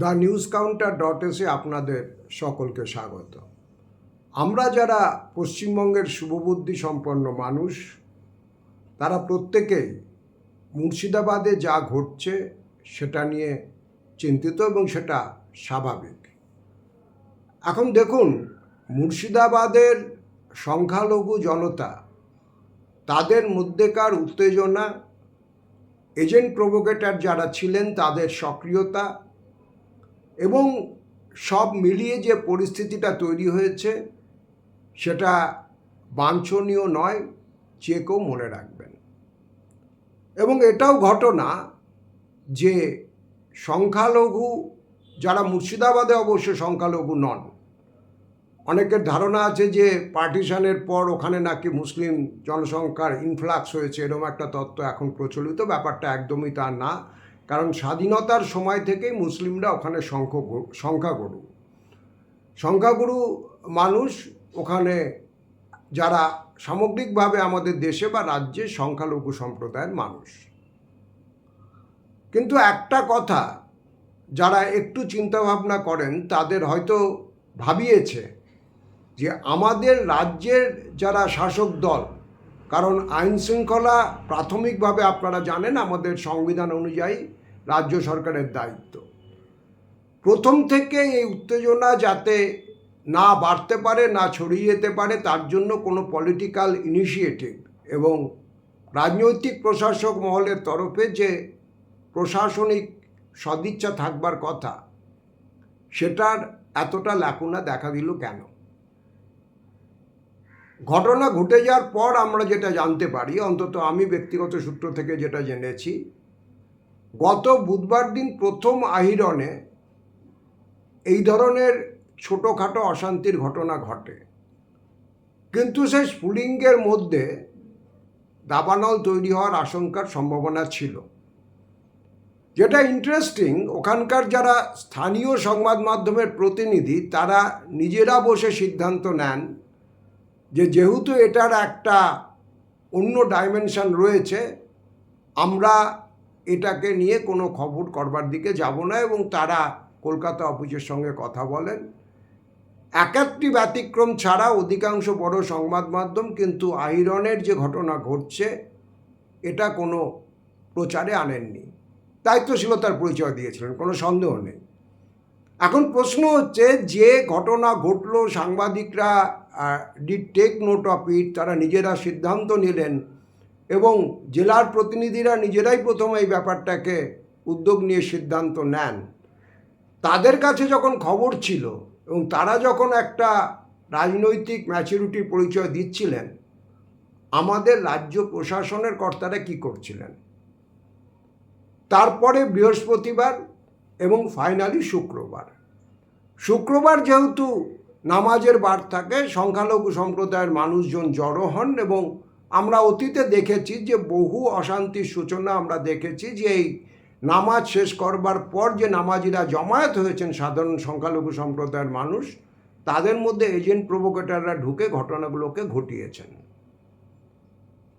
The news counter dot এসে আপনাদের সকলকে স্বাগত। আমরা যারা পশ্চিমবঙ্গের শুভবুদ্ধি সম্পন্ন মানুষ, তারা প্রত্যেকেই মুর্শিদাবাদে যা ঘটছে সেটা নিয়ে চিন্তিত এবং সেটা স্বাভাবিক। এখন দেখুন, মুর্শিদাবাদের সংখ্যালঘু জনতা, তাদের মধ্যেকার উত্তেজনা, এজেন্ট প্রভোকেটার যারা ছিলেন তাদের সক্রিয়তা এবং সব মিলিয়ে যে পরিস্থিতিটা তৈরি হয়েছে, সেটা বাঞ্ছনীয় নয়, যে কেউ মনে রাখবেন। এবং এটাও ঘটনা যে সংখ্যালঘু যারা মুর্শিদাবাদে অবশ্য সংখ্যালঘু নন, অনেকের ধারণা আছে যে পার্টিশানের পর ওখানে নাকি মুসলিম জনসংখ্যার ইনফ্লাক্স হয়েছে, এরকম একটা তত্ত্ব এখন প্রচলিত। ব্যাপারটা একদমই তা না। কারণ স্বাধীনতার সময় থেকেই মুসলিমরা ওখানে সংখ্য সংখ্যাগুরু। সংখ্যাগুরু মানুষ ওখানে যারা সামগ্রিকভাবে আমাদের দেশে বা রাজ্যে সংখ্যালঘু সম্প্রদায়ের মানুষ। কিন্তু একটা কথা, যারা একটু চিন্তাভাবনা করেন, তাদের হয়তো ভাবিয়েছে যে আমাদের রাজ্যের যারা শাসক দল, কারণ আইন শৃঙ্খলা প্রাথমিকভাবে আপনারা জানেন আমাদের সংবিধান অনুযায়ী রাজ্য সরকারের দায়িত্ব। প্রথম থেকে এই উত্তেজনা যাতে না বাড়তে পারে, না ছড়িয়ে যেতে পারে, তার জন্য কোনো পলিটিক্যাল ইনিশিয়েটিভ এবং রাজনৈতিক প্রশাসক মহলের তরফে যে প্রশাসনিক সদিচ্ছা থাকবার কথা, সেটার এতটা ল্যাকুনা দেখা দিল কেন? ঘটনা ঘটে যাওয়ার পর আমরা যেটা জানতে পারি, অন্তত আমি ব্যক্তিগত সূত্র থেকে যেটা জেনেছি গত বুধবার দিন প্রথম আহিরনে এই ধরনের ছোটোখাটো অশান্তির ঘটনা ঘটে। কিন্তু সেই স্ফুলিঙ্গের মধ্যে দাবানল তৈরি হওয়ার আশঙ্কার সম্ভাবনা ছিল। যেটা ইন্টারেস্টিং ওখানকার যারা স্থানীয় সংবাদ মাধ্যমের প্রতিনিধি, তারা নিজেরা বসে সিদ্ধান্ত নেন যে যেহেতু এটার একটা অন্য ডাইমেনশন রয়েছে, আমরা এটাকে নিয়ে কোনো খবর করবার দিকে যাব না এবং তারা কলকাতা অফিসের সঙ্গে কথা বলেন। একাত্তি ব্যতিক্রম ছাড়া অধিকাংশ বড় সংবাদ মাধ্যম কিন্তু আইরনের যে ঘটনা ঘটছে, এটা কোনো প্রচারে আনেননি। দায়িত্বশীলতার পরিচয় দিয়েছিলেন, কোনো সন্দেহ নেই। এখন প্রশ্ন হচ্ছে, যে ঘটনা ঘটলো, সাংবাদিকরা did take note of it তারা নিজেরা সিদ্ধান্ত নিলেন এবং জেলার প্রতিনিধিরা নিজেরাই প্রথম এই ব্যাপারটাকে উদ্যোগ নিয়ে সিদ্ধান্ত নেন। তাদের কাছে যখন খবর ছিল এবং তারা যখন একটা রাজনৈতিক ম্যাচুরিটির পরিচয় দিচ্ছিলেন, আমাদের রাজ্য প্রশাসনের কর্তারা কি করছিলেন? তারপরে বৃহস্পতিবার এবং ফাইনালি শুক্রবার। শুক্রবার যেহেতু নামাজের বার থাকে, সংখ্যালঘু সম্প্রদায়ের মানুষজন জড়ো হন এবং আমরা অতীতে দেখেছি যে বহু অশান্তির সূচনা আমরা দেখেছি যে এই নামাজ শেষ করবার পর যে নামাজিরা জমায়েত হয়েছেন সাধারণ সংখ্যালঘু সম্প্রদায়ের মানুষ, তাদের মধ্যে এজেন্ট প্রভোকেটাররা ঢুকে ঘটনাগুলোকে ঘটিয়েছেন।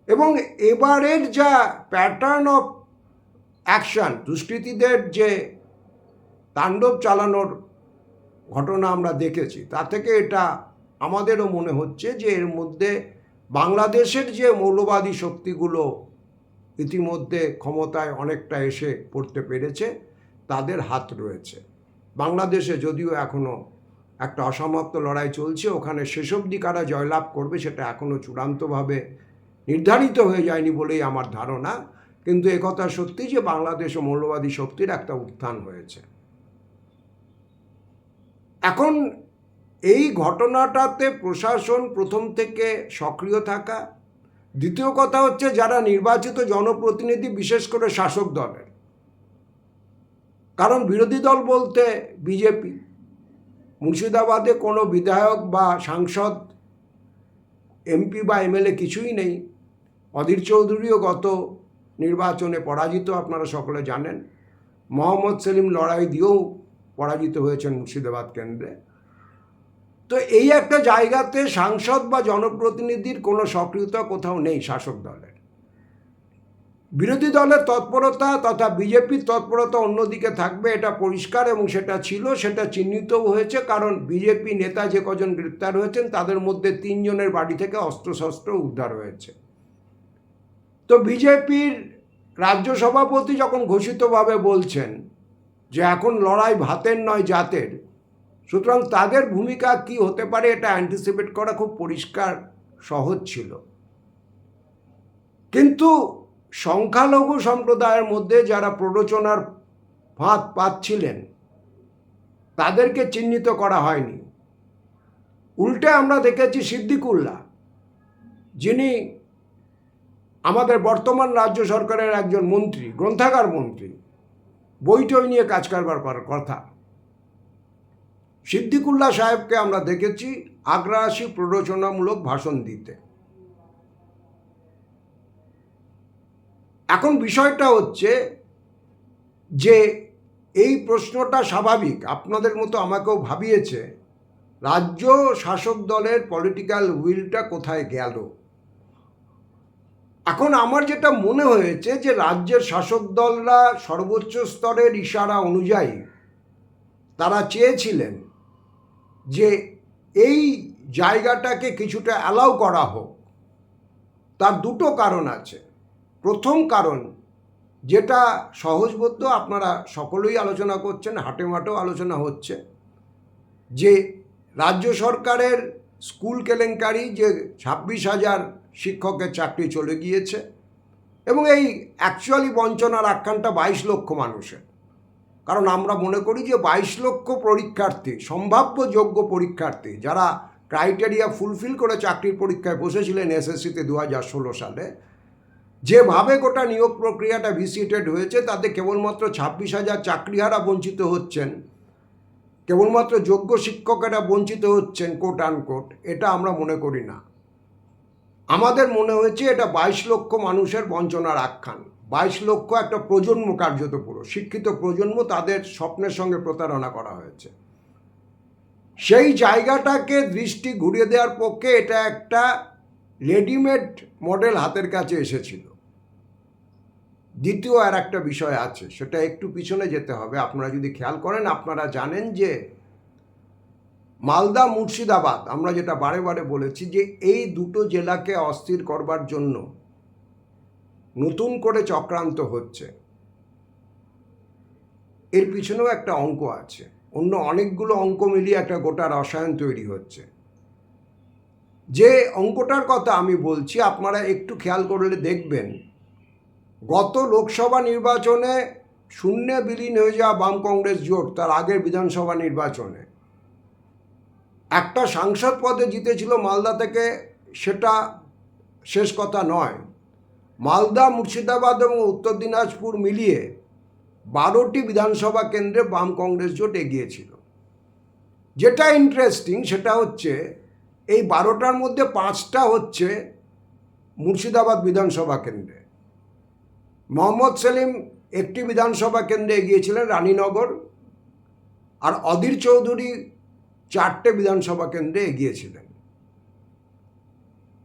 এবং এবারের যা প্যাটার্ন অফ অ্যাকশন দুষ্কৃতীদের যে তাণ্ডব চালানোর ঘটনা আমরা দেখেছি তা থেকে এটা আমাদেরও মনে হচ্ছে যে এর মধ্যে বাংলাদেশের যে মৌলবাদী শক্তিগুলো ইতিমধ্যে ক্ষমতায় অনেকটা এসে পড়তে পেরেছে, তাদের হাত রয়েছে। বাংলাদেশে যদিও এখনও একটা অসমাপ্ত লড়াই চলছে, ওখানে অবধি কারা জয়লাভ করবে সেটা এখনও চূড়ান্তভাবে নির্ধারিত হয়ে যায়নি বলেই আমার ধারণা। কিন্তু একথা সত্যি যে বাংলাদেশ ও মৌলবাদী শক্তির একটা উত্থান হয়েছে। এখন এই ঘটনাটাতে প্রশাসন প্রথম থেকে সক্রিয় থাকা। দ্বিতীয় কথা হচ্ছে যারা নির্বাচিত জনপ্রতিনিধি, বিশেষ করে শাসক দলের। কারণ বিরোধী দল বলতে বিজেপি। মুর্শিদাবাদে কোনো বিধায়ক বা সাংসদ, এমপি বা এমএলএ কিছুই নেই। অধীর চৌধুরীও গত নির্বাচনে পরাজিত, আপনারা সকলে জানেন। মোহাম্মদ সেলিম লড়াই দিয়েও পরাজিত হয়েছেন মুর্শিদাবাদ কেন্দ্রে। তো এই একটা জায়গাতে সাংসদ বা জনপ্রতিনিধির কোনো সক্রিয়তা কোথাও নেই শাসক দলের। বিরোধী দলের তৎপরতা তথা বিজেপির তৎপরতা অন্যদিকে থাকবে, এটা পরিষ্কার এবং সেটা ছিল, সেটা চিহ্নিতও হয়েছে, কারণ বিজেপি নেতা যে কজন গ্রেপ্তার হয়েছেন, তাদের মধ্যে তিনজনের বাড়ি থেকে অস্ত্রশস্ত্র উদ্ধার হয়েছে। তো বিজেপির রাজ্য সভাপতি যখন ঘোষিতভাবে বলছেন যে এখন লড়াই ভাতের নয় জাতের সুতরাং তাদের ভূমিকা কি হতে পারে এটা অ্যান্টিসিপেট করা খুব পরিষ্কার, সহজ ছিল। কিন্তু সংখ্যালঘু সম্প্রদায়ের মধ্যে যারা প্ররোচনার ফাঁদ পাচ্ছিলেন, তাদেরকে চিহ্নিত করা হয়নি। উল্টে আমরা দেখেছি সিদ্দিকুল্লাহ যিনি আমাদের বর্তমান রাজ্য সরকারের একজন মন্ত্রী, গ্রন্থাগার মন্ত্রী, বইটই নিয়ে কাজ কারবার করার কথা। সিদ্দিকুল্লাহ সাহেবকে আমরা দেখেছি আগ্রাসী প্ররোচনামূলক ভাষণ দিতে। এখন বিষয়টা হচ্ছে যে এই প্রশ্নটা স্বাভাবিক, আপনাদের মতো আমাকেও ভাবিয়েছে, রাজ্য শাসক দলের পলিটিক্যাল উইলটা কোথায় গেল? এখন আমার যেটা মনে হয়েছে যে রাজ্যের শাসক দলরা সর্বোচ্চ স্তরের ইশারা অনুযায়ী তারা চেয়েছিলেন যে এই জায়গাটাকে কিছুটা অ্যালাউ করা হোক, তার দুটো কারণ আছে। প্রথম কারণ, যেটা সহজবোধ্য আপনারা সকলেই আলোচনা করছেন, হাটে মাটেও আলোচনা হচ্ছে, যে রাজ্য সরকারের স্কুল কেলেঙ্কারি, যে ছাব্বিশ হাজার শিক্ষকের চাকরি চলে গিয়েছে এবং এই অ্যাকচুয়ালি বঞ্চনার আখ্যানটা বাইশ লক্ষ মানুষের। কারণ আমরা মনে করি যে বাইশ লক্ষ পরীক্ষার্থী, সম্ভাব্য যোগ্য পরীক্ষার্থী যারা ক্রাইটেরিয়া ফুলফিল করে চাকরির পরীক্ষায় বসেছিলেন এসএসসিতে দু হাজার ষোলো সালে, যেভাবে গোটা নিয়োগ প্রক্রিয়াটা ভিসিটেড হয়েছে, তাতে কেবলমাত্র ছাব্বিশ হাজার চাকরিহারা বঞ্চিত হচ্ছেন, কেবলমাত্র যোগ্য শিক্ষকেরা বঞ্চিত হচ্ছেন কোট আনকোট এটা আমরা মনে করি না। আমাদের মনে হয়েছে এটা বাইশ লক্ষ মানুষের বঞ্চনার আখ্যান। বাইশ লক্ষ একটা প্রজন্ম কার্যত পুরো। শিক্ষিত প্রজন্ম তাদের স্বপ্নের সঙ্গে প্রতারণা করা হয়েছে। সেই জায়গাটাকে দৃষ্টি ঘুরিয়ে দেওয়ার পক্ষে এটা একটা রেডিমেড মডেল হাতের কাছে এসেছিল। দ্বিতীয় আর একটা বিষয় আছে, সেটা একটু পিছনে যেতে হবে। আপনারা যদি খেয়াল করেন, আপনারা জানেন যে মালদা মুর্শিদাবাদ, আমরা যেটা বারে বারে বলেছি যে এই দুটো জেলাকে অস্থির করবার জন্য নতুন করে চক্রান্ত হচ্ছে। এর পিছনেও একটা অঙ্ক আছে। অন্য অনেকগুলো অঙ্ক মিলিয়ে একটা গোটা রসায়ন তৈরি হচ্ছে। যে অঙ্কটার কথা আমি বলছি, আপনারা একটু খেয়াল করলে দেখবেন, গত লোকসভা নির্বাচনে শূন্যে বিলীন হয়ে যাওয়া বাম কংগ্রেস জোট তার আগের বিধানসভা নির্বাচনে। একটা সাংসদ পদে জিতেছিল মালদা থেকে, সেটা শেষ কথা নয়। মালদা মুর্শিদাবাদ এবং উত্তর দিনাজপুর মিলিয়ে বারোটি বিধানসভা কেন্দ্রে বাম কংগ্রেস জোট এগিয়েছিল। যেটা ইন্টারেস্টিং সেটা হচ্ছে এই বারোটার মধ্যে পাঁচটা হচ্ছে মুর্শিদাবাদ বিধানসভা কেন্দ্রে। মোহাম্মদ সেলিম একটি বিধানসভা কেন্দ্রে এগিয়েছিলেন রানীনগর আর অধীর চৌধুরী চারটে বিধানসভা কেন্দ্রে এগিয়েছিলেন।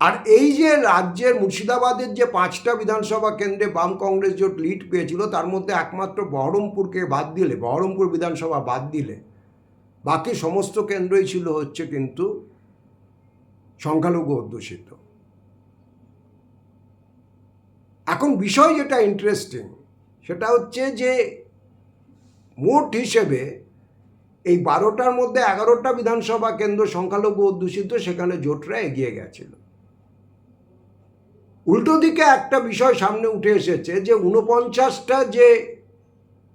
আর এই যে রাজ্যের মুর্শিদাবাদের যে পাঁচটা বিধানসভা কেন্দ্রে বাম কংগ্রেস জোট লিড পেয়েছিল, তার মধ্যে একমাত্র বহরমপুরকে বাদ দিলে, বহরমপুর বিধানসভা বাদ দিলে, বাকি সমস্ত কেন্দ্রই ছিল হচ্ছে কিন্তু সংখ্যালঘু অধ্যুষিত। এখন বিষয় যেটা ইন্টারেস্টিং সেটা হচ্ছে যে মোট হিসেবে এই বারোটার মধ্যে এগারোটা বিধানসভা কেন্দ্র সংখ্যালঘু অধ্যুষিত, সেখানে জোটরা এগিয়ে গেছিল। উল্টো দিকে একটা বিষয় সামনে উঠে এসেছে যে ঊনপঞ্চাশটা যে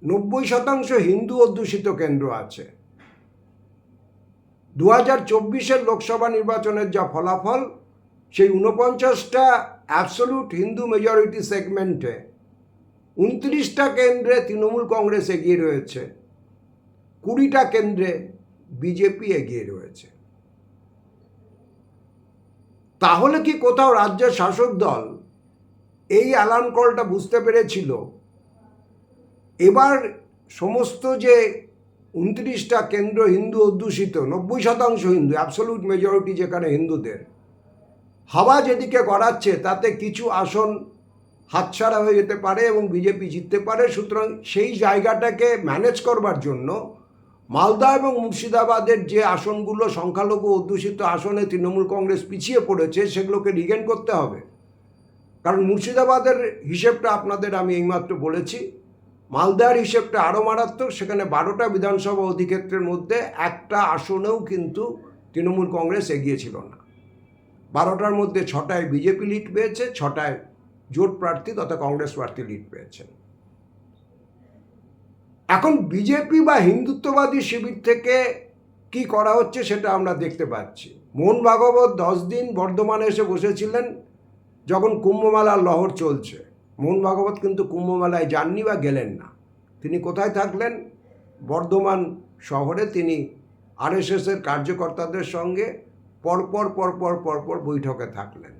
নব্বই শতাংশ হিন্দু অধ্যুষিত কেন্দ্র আছে দু হাজার চব্বিশের লোকসভা নির্বাচনের যা ফলাফল, সেই ঊনপঞ্চাশটা অ্যাবসলুট হিন্দু মেজরিটি সেগমেন্টে উনত্রিশটা কেন্দ্রে তৃণমূল কংগ্রেস এগিয়ে রয়েছে, কুড়িটা কেন্দ্রে বিজেপি এগিয়ে রয়েছে। তাহলে কি কোথাও রাজ্যের শাসক দল এই অ্যালার্ম কলটা বুঝতে পেরেছিল? এবার সমস্ত যে উনত্রিশটা কেন্দ্র হিন্দু অধ্যুষিত, নব্বই শতাংশ হিন্দু অ্যাবসলুট মেজরিটি যেখানে হিন্দুদের, হাওয়া যেদিকে গড়াচ্ছে তাতে কিছু আসন হাতছাড়া হয়ে যেতে পারে এবং বিজেপি জিততে পারে। সুতরাং সেই জায়গাটাকে ম্যানেজ করবার জন্য মালদা এবং মুর্শিদাবাদের যে আসনগুলো সংখ্যালঘু অধ্যুষিত আসনে তৃণমূল কংগ্রেস পিছিয়ে পড়েছে, সেগুলোকে রিগেন করতে হবে। কারণ মুর্শিদাবাদের হিসেবটা আপনাদের আমি এইমাত্র বলেছি। মালদার হিসেবটা আরও মারাত্মক, সেখানে বারোটা বিধানসভা অধিক্ষেত্রের মধ্যে একটা আসনেও কিন্তু তৃণমূল কংগ্রেস এগিয়েছিল না। বারোটার মধ্যে ছটায় বিজেপি লিড পেয়েছে, ছটায় জোট প্রার্থী তথা কংগ্রেস প্রার্থী লিড পেয়েছেন এখন বিজেপি বা হিন্দুত্ববাদী শিবির থেকে কি করা হচ্ছে সেটা আমরা দেখতে পাচ্ছি। মোহন ভাগবত দশ দিন বর্ধমানে এসে বসেছিলেন যখন কুম্ভমেলার লহর চলছে। মোহন ভাগবত কিন্তু কুম্ভমেলায় যাননি বা গেলেন না। তিনি কোথায় থাকলেন? বর্ধমান শহরে তিনি আরএসএসের কার্যকর্তাদের সঙ্গে পরপর পরপর পরপর বৈঠকে থাকলেন।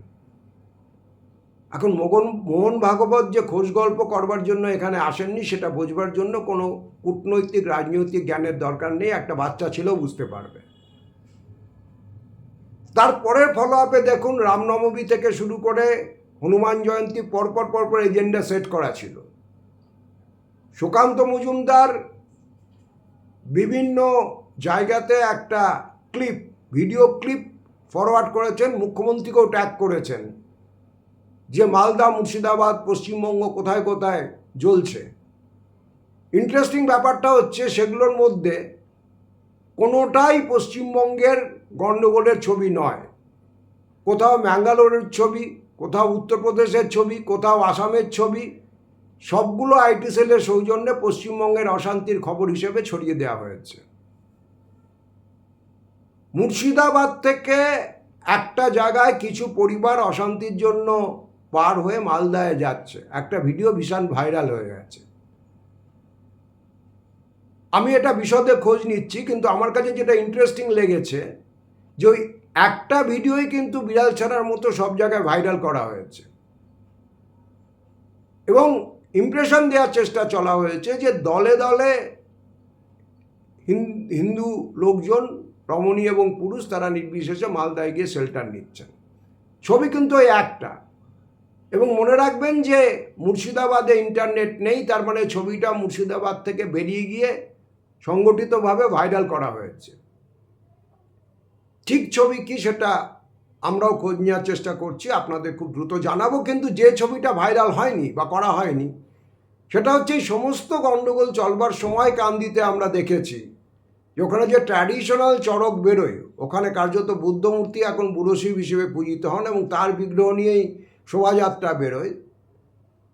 এখন মোহন মোহন ভাগবত যে খোঁজ গল্প করবার জন্য এখানে আসেননি, সেটা বোঝবার জন্য কোনো কূটনৈতিক, রাজনৈতিক জ্ঞানের দরকার নেই, একটা বাচ্চা ছিল বুঝতে পারবে। তারপরের ফলো আপে দেখুন রামনবমী থেকে শুরু করে হনুমান জয়ন্তী পরপর পরপর এজেন্ডা সেট করা ছিল। সুকান্ত মজুমদার বিভিন্ন জায়গাতে একটা ক্লিপ ভিডিও ক্লিপ ফরওয়ার্ড করেছেন, মুখ্যমন্ত্রীকেও ট্যাগ করেছেন। যে মালদা, মুর্শিদাবাদ, পশ্চিমবঙ্গ কোথায় কোথায় জ্বলছে। ইন্টারেস্টিং ব্যাপারটা হচ্ছে সেগুলোর মধ্যে কোনোটাই পশ্চিমবঙ্গের গণ্ডগোলের ছবি নয়। কোথাও ম্যাঙ্গালোরের ছবি, কোথাও উত্তরপ্রদেশের ছবি, কোথাও আসামের ছবি, সবগুলো আইটি সেলের সৌজন্যে পশ্চিমবঙ্গের অশান্তির খবর হিসেবে ছড়িয়ে দেওয়া হয়েছে। মুর্শিদাবাদ থেকে একটা জায়গায় কিছু পরিবার অশান্তির জন্য পার হয়ে মালদায় যাচ্ছে। একটা ভিডিও ভীষণ ভাইরাল হয়ে গেছে। আমি এটা বিশদে খোঁজ নিচ্ছি, কিন্তু আমার কাছে যেটা ইন্টারেস্টিং লেগেছে, যে ওই একটা ভিডিওই কিন্তু বিড়াল ছাড়ার মতো সব জায়গায় ভাইরাল করা হয়েছে। এবং ইমপ্রেশন দেওয়ার চেষ্টা চলা হয়েছে যে দলে দলে হিন্দু লোকজন, রমণী এবং পুরুষ তারা নির্বিশেষে মালদায় গিয়ে শেল্টার নিচ্ছেন। ছবি কিন্তু ওই একটা। এবং মনে রাখবেন যে মুর্শিদাবাদে ইন্টারনেট নেই তার মানে ছবিটা মুর্শিদাবাদ থেকে বেরিয়ে গিয়ে সংগঠিতভাবে ভাইরাল করা হয়েছে। ঠিক ছবি কি সেটা আমরাও খোঁজ নেওয়ার চেষ্টা করছি, আপনাদের খুব দ্রুত জানাব, কিন্তু যে ছবিটা ভাইরাল হয়নি বা করা হয়নি, সেটা হচ্ছে সমস্ত গণ্ডগোল চলবার সময় কান্দিতে আমরা দেখেছি যে ওখানে যে ট্র্যাডিশনাল চড়ক বেরোয়, ওখানে কার্যত বুদ্ধমূর্তি এখন বুড়োশিব হিসেবে পূজিত হন এবং তার বিগ্রহ নিয়েই শোভাযাত্রা বেরোয়।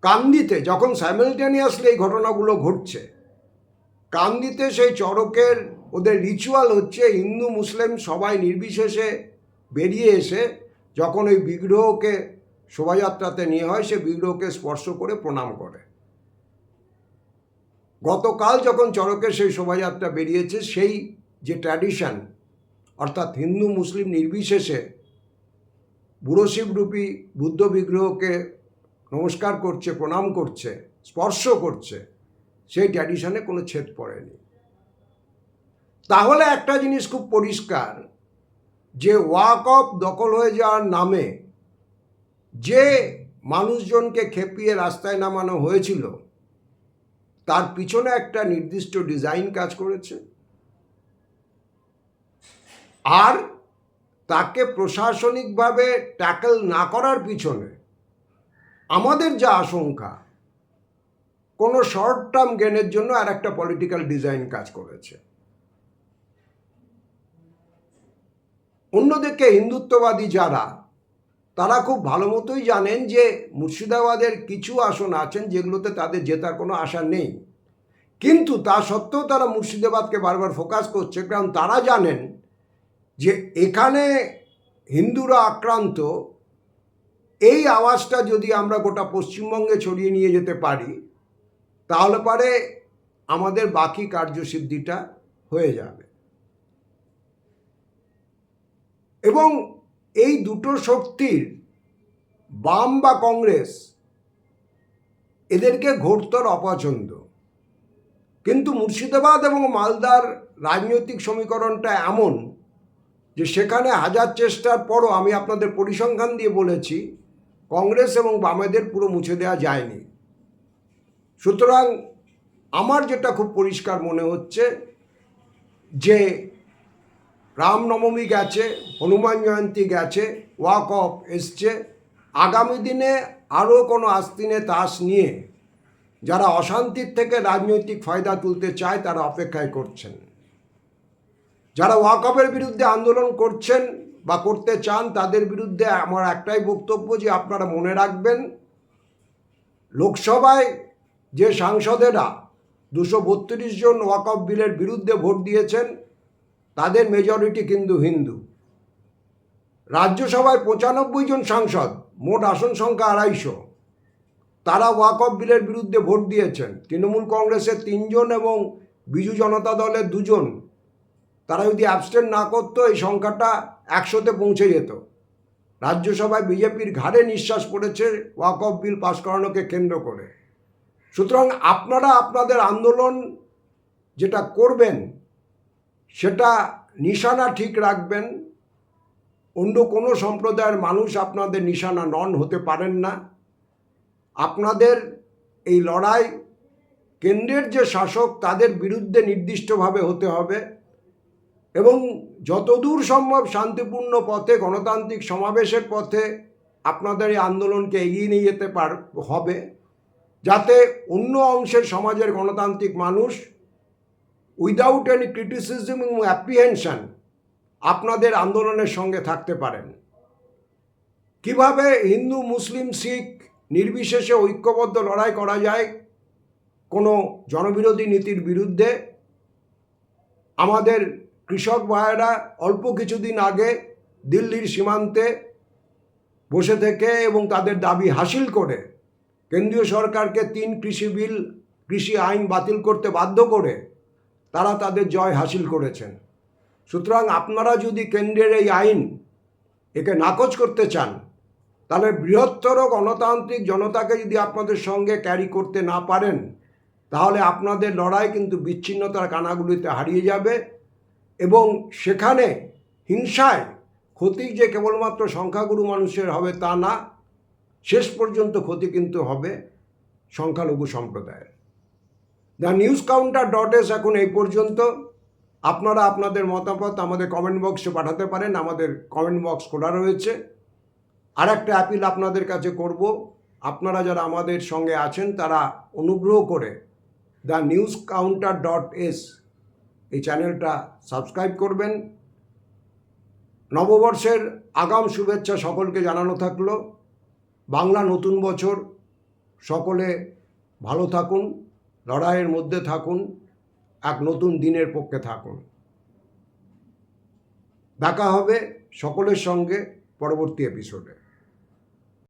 কান্দিতে, যখন স্যামেলটেনিয়াসলি এই ঘটনাগুলো ঘটছে, কান্দিতে সেই চড়কের ওদের রিচুয়াল হচ্ছে হিন্দু, মুসলিম সবাই নির্বিশেষে বেরিয়ে এসে যখন ওই বিগ্রহকে শোভাযাত্রাতে নিয়ে হয়, সে বিগ্রহকে স্পর্শ করে প্রণাম করে। গতকাল যখন চড়কের সেই শোভাযাত্রা বেরিয়েছে, সেই যে ট্র্যাডিশন অর্থাৎ হিন্দু, মুসলিম নির্বিশেষে বুড়ো শিবরূপী বুদ্ধ বিগ্রহকে নমস্কার করছে, প্রণাম করছে, স্পর্শ করছে, সেই ট্র্যাডিশনে কোনো ছেদ পড়েনি। তাহলে একটা জিনিস খুব পরিষ্কার, যে ওয়াক অফ দখল হয়ে যাওয়ার নামে যে মানুষজনকে খেপিয়ে রাস্তায় নামানো হয়েছিল, তার পিছনে একটা নির্দিষ্ট ডিজাইন কাজ করেছে। আর তাকে প্রশাসনিকভাবে ট্যাকল না করার পিছনে আমাদের যা আশঙ্কা, কোনো শর্ট টার্ম গেনের জন্য আর একটা পলিটিক্যাল ডিজাইন কাজ করেছে। অন্যদিকে হিন্দুত্ববাদী যারা, তারা খুব ভালো মতোই জানেন যে মুর্শিদাবাদের কিছু আসন আছেন যেগুলোতে তাদের জেতার কোনো আশা নেই। কিন্তু তা সত্ত্বেও তারা মুর্শিদাবাদকে বারবার ফোকাস করছে, কারণ তারা জানেন যে এখানে হিন্দুরা আক্রান্ত, এই আওয়াজটা যদি আমরা গোটা পশ্চিমবঙ্গে ছড়িয়ে নিয়ে যেতে পারি, তাহলে পারে আমাদের বাকি কার্যসিদ্ধিটা হয়ে যাবে। এবং এই দুটো শক্তির, বাম বা কংগ্রেস, এদেরকে ঘোরতর অপছন্দ। কিন্তু মুর্শিদাবাদ এবং মালদার রাজনৈতিক সমীকরণটা এমন যে সেখানে হাজার চেষ্টার পরও আমি আপনাদের পরিসংখ্যান দিয়ে বলেছি, কংগ্রেস এবং বামেদের পুরো মুছে দেওয়া যায়নি। সুতরাং আমার যেটা খুব পরিষ্কার মনে হচ্ছে যে, রামনবমী গেছে, হনুমান জয়ন্তী গেছে, ওয়াক অফ এসছে, আগামী দিনে আরও কোনো আস্তিনে তাস নিয়ে যারা অশান্তির থেকে রাজনৈতিক ফায়দা তুলতে চায় তারা অপেক্ষায় করছেন। যারা ওয়াকফের বিরুদ্ধে আন্দোলন করছেন বা করতে চান, তাদের বিরুদ্ধে আমার একটাই বক্তব্য যে আপনারা মনে রাখবেন, লোকসভায় যে সাংসদেরা দুশো বত্রিশ জন ওয়াকফ বিলের বিরুদ্ধে ভোট দিয়েছেন, তাদের মেজরিটি কিন্তু হিন্দু। রাজ্যসভায় পঁচানব্বই জন সাংসদ, মোট আসন সংখ্যা আড়াইশো। তারা ওয়াকফ বিলের বিরুদ্ধে ভোট দিয়েছেন। তৃণমূল কংগ্রেসের তিনজন এবং বিজু জনতা দলের দুজন। তারা যদি অ্যাবস্টেন্ট না করতো, এই সংখ্যাটা একশোতে পৌঁছে যেত। রাজ্যসভায় বিজেপির ঘাড়ে নিঃশ্বাস পড়েছে ওয়াকফ বিল পাশ করানোকে কেন্দ্র করে। সুতরাং আপনারা আপনাদের আন্দোলন যেটা করবেন, সেটা নিশানা ঠিক রাখবেন। অন্য কোনো সম্প্রদায়ের মানুষ আপনাদের নিশানা নন হতে পারেন না। আপনাদের এই লড়াই, কেন্দ্রের যে শাসক, তাদের বিরুদ্ধে নির্দিষ্টভাবে হতে হবে। এবং যতদূর সম্ভব শান্তিপূর্ণ পথে, গণতান্ত্রিক সমাবেশের পথে আপনাদের এই আন্দোলনকে এগিয়ে নিয়ে যেতে পার, হবে। যাতে অন্য অংশের সমাজের গণতান্ত্রিক মানুষ উইদাউট এনি ক্রিটিসিজম এবং অ্যাপ্রিহেনশন আপনাদের আন্দোলনের সঙ্গে থাকতে পারেন। কীভাবে হিন্দু, মুসলিম, শিখ নির্বিশেষে ঐক্যবদ্ধ লড়াই করা যায় কোনো জনবিরোধী নীতির বিরুদ্ধে, আমাদের কৃষক ভাইয়েরা অল্প কিছুদিন আগে দিল্লির সীমান্তে বসে থেকে এবং তাদের দাবি হাসিল করে কেন্দ্রীয় সরকারকে তিন কৃষি বিল, কৃষি আইন বাতিল করতে বাধ্য করে তারা তাদের জয় হাসিল করেছেন। সুতরাং আপনারা যদি কেন্দ্রের এই আইন একে নাকচ করতে চান, তাহলে বৃহত্তর গণতান্ত্রিক জনতাকে যদি আপনাদের সঙ্গে ক্যারি করতে না পারেন, তাহলে আপনাদের লড়াই কিন্তু বিচ্ছিন্নতার কানাগুলিতে হারিয়ে যাবে। এবং সেখানে হিংসায় ক্ষতি যে কেবলমাত্র সংখ্যাগুরু মানুষের হবে তা না, শেষ পর্যন্ত ক্ষতি কিন্তু হবে সংখ্যালঘু সম্প্রদায়ের। The news counter dot S এখন এই পর্যন্ত। আপনারা আপনাদের মতামত আমাদের কমেন্ট বক্সে পাঠাতে পারেন, আমাদের কমেন্ট বক্স খোলা রয়েছে। আর একটা অ্যাপিল আপনাদের কাছে করব। আপনারা যারা আমাদের সঙ্গে আছেন, তারা অনুগ্রহ করে the news counter dot S এই চ্যানেলটা সাবস্ক্রাইব করবেন। নববর্ষের আগাম শুভেচ্ছা সকলকে জানানো থাকল। বাংলা নতুন বছর। সকলে ভালো থাকুন, লড়াইয়ের মধ্যে থাকুন, এক নতুন দিনের পক্ষে থাকুন। দেখা হবে সকলের সঙ্গে পরবর্তী এপিসোডে